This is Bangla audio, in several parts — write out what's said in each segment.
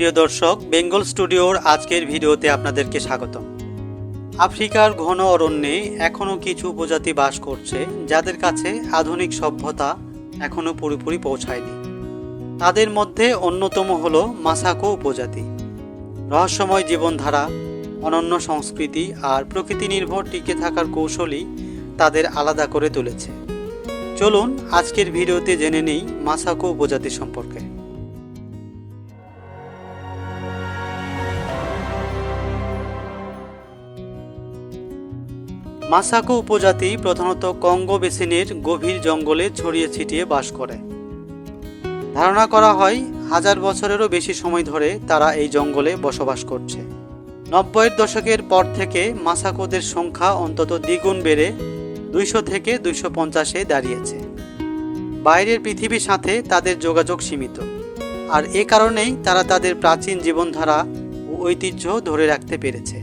প্রিয় দর্শক, বেঙ্গল স্টুডিওর আজকের ভিডিওতে আপনাদেরকে স্বাগতম। আফ্রিকার ঘন অরণ্যে এখনও কিছু উপজাতি বাস করছে, যাদের কাছে আধুনিক সভ্যতা এখনও পুরোপুরি পৌঁছায়নি। তাদের মধ্যে অন্যতম হল মাসাকো উপজাতি। রহস্যময় জীবনধারা, অনন্য সংস্কৃতি আর প্রকৃতি নির্ভর টিকে থাকার কৌশলই তাদের আলাদা করে তুলেছে। চলুন আজকের ভিডিওতে জেনে নেই মাসাকো উপজাতি সম্পর্কে। মাসাকো উপজাতি প্রধানত কঙ্গো বেসিনের গভীর জঙ্গলে ছড়িয়ে ছিটিয়ে বাস করে। ধারণা করা হয়, হাজার বছরেরও বেশি সময় ধরে তারা এই জঙ্গলে বসবাস করছে। নব্বইয়ের দশকের পর থেকে মাসাকোদের সংখ্যা অন্তত দ্বিগুণ বেড়ে দুইশো থেকে দুইশো পঞ্চাশে দাঁড়িয়েছে। বাইরের পৃথিবীর সাথে তাদের যোগাযোগ সীমিত। আর এ কারণেই তারা তাদের প্রাচীন জীবনধারা ও ঐতিহ্য ধরে রাখতে পেরেছে।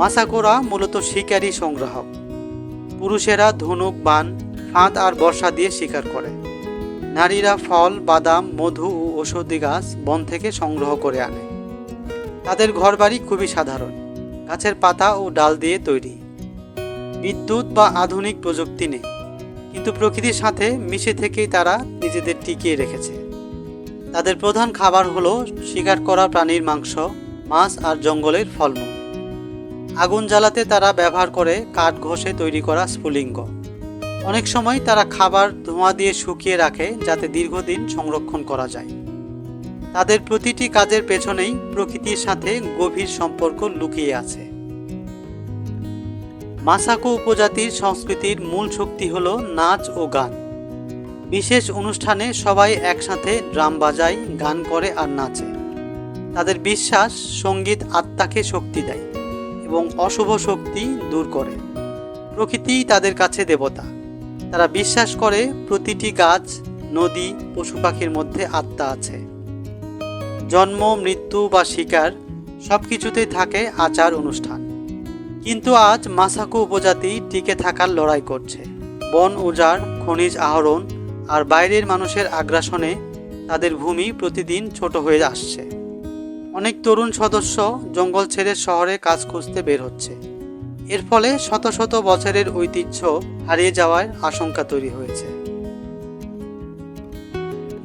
মাসাকোরা মূলত শিকারী সংগ্রাহক পুরুষেরা ধনুক, বান, ফাঁদ আর বর্ষা দিয়ে শিকার করে। নারীরা ফল, বাদাম, মধু ও ঔষধি গাছ বন থেকে সংগ্রহ করে আনে। তাদের ঘরবাড়ি খুবই সাধারণ। গাছের পাতা ও ডাল দিয়ে তৈরি। বিদ্যুৎ বা আধুনিক প্রযুক্তি নেই, কিন্তু প্রকৃতির সাথে মিশে থেকেই তারা নিজেদের টিকিয়ে রেখেছে। তাদের প্রধান খাবার হলো শিকার করা প্রাণীর মাংস, মাছ আর জঙ্গলের ফলমূল। আগুন জ্বালাতে তারা ব্যবহার করে কাঠ ঘষে তৈরি করা স্ফুলিঙ্গ। অনেক সময় তারা খাবার ধোঁয়া দিয়ে শুকিয়ে রাখে যাতে দীর্ঘদিন সংরক্ষণ করা যায়। তাদের প্রতিটি কাজের পেছনেই প্রকৃতির সাথে গভীর সম্পর্ক লুকিয়ে আছে। মাসাকো উপজাতির সংস্কৃতির মূল শক্তি হল নাচ ও গান। বিশেষ অনুষ্ঠানে সবাই একসাথে ড্রাম বাজায়, গান করে আর নাচে। তাদের বিশ্বাস সংগীত আত্মাকে শক্তি দেয়। এবং অশুভ শক্তি দূর করে। প্রকৃতি তাদের কাছে দেবতা। তারা বিশ্বাস করে প্রতিটি গাছ, নদী, পশু পাখির মধ্যে আত্মা আছে। জন্ম, মৃত্যু বা শিকার সব কিছুতেই থাকে আচার অনুষ্ঠান। কিন্তু আজ মাসাকো উপজাতি টিকে থাকার লড়াই করছে। বন উজাড়, খনিজ আহরণ আর বাইরের মানুষের আগ্রাসনে তাদের ভূমি প্রতিদিন ছোট হয়ে আসছে। অনেক তরুণ সদস্য জঙ্গল ছেড়ে শহরে কাজ খুঁজতে বের হচ্ছে। এর ফলে শত শত বছরের ঐতিহ্য হারিয়ে যাওয়ার আশঙ্কা তৈরি হয়েছে।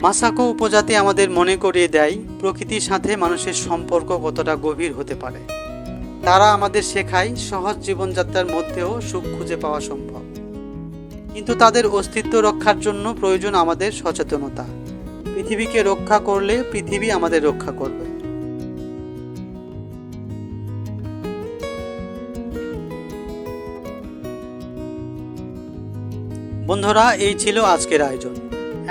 মাসাকো উপজাতি আমাদের মনে করিয়ে দেয়, প্রকৃতির সাথে মানুষের সম্পর্ক কতটা গভীর হতে পারে। তারা আমাদের শেখায় সহজ জীবনযাত্রার মধ্যেও সুখ খুঁজে পাওয়া সম্ভব। কিন্তু তাদের অস্তিত্ব রক্ষার জন্য প্রয়োজন আমাদের সচেতনতা। পৃথিবীকে রক্ষা করলে পৃথিবী আমাদের রক্ষা করবে। বন্ধুরা, এই ছিল আজকের আয়োজন।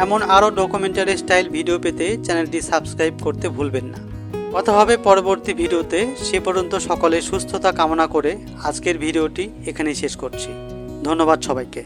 এমন আরও ডকুমেন্টারি স্টাইল ভিডিও পেতে চ্যানেলটি সাবস্ক্রাইব করতে ভুলবেন না। কথা পরবর্তী ভিডিওতে। সে পর্যন্ত সকলের সুস্থতা কামনা করে আজকের ভিডিওটি এখানেই শেষ করছি। ধন্যবাদ সবাইকে।